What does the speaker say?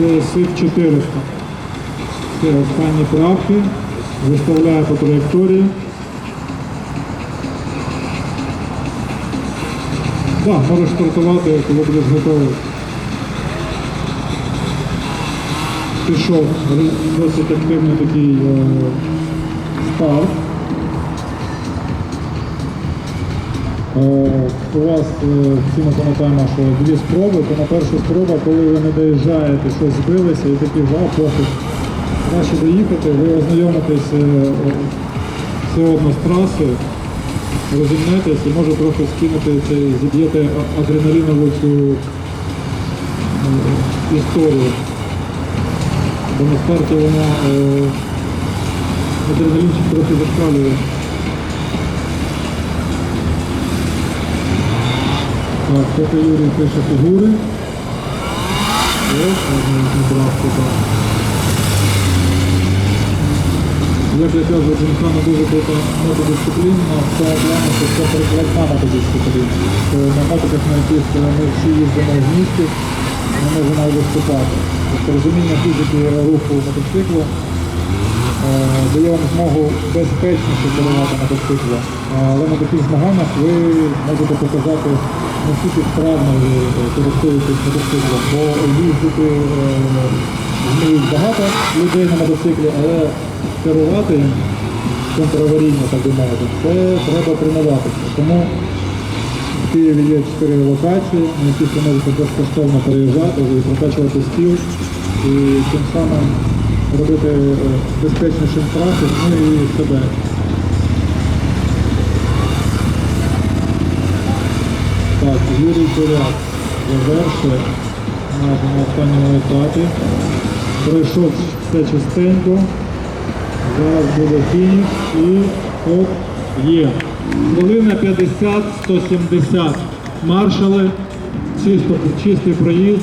GSX 400. Це останні правки. Виставляє по траєкторії. Так, можеш стартувати, коли будеш готовий. Пішов досить активний такий е, старт. У вас е, всі ми пам'ятаємо, що дві спроби, то на першу спробу, коли ви не доїжджаєте, щось збилися і такі ва, пофіг. Краще доїхати, ви ознайомитесь е, е, все одно з трасою, розімнетесь і може трохи скинути цей, зіб'єте адреналінову цю е, історію. Бо на старті вона е, адреналінчик трохи зашкалює. Так, поки Юрій пише фігури. Не. Як я кажу, Джимхана дуже крута мотодисципліна, плані, що це прикладна мотодисципліна. На мотиках, на яких ми всі їздимо в місті, ми можемо виступати. Тобто розуміння фізики руху мотоциклу е, дає вам змогу безпечніше керувати мотоциклом. Але на таких змаганнях ви можете показати, наскільки вправно ви е, користуєтесь мотоциклом, бо їздити е, вміють багато людей на мотоциклі, але керувати контраварійно, так би мовити, це треба тренуватися. Тому в Києві є чотири локації, на яких ви можете безкоштовно переїжджати прокачувати стіл, і тим самим робити е, безпечнішим трасу, ну і себе. Так, Юрій Поляк завершує на останньому етапі. Пройшов все частенько. Зараз буде фініш і от є. Хвилина 50-170. Маршали, чисто, чистий проїзд.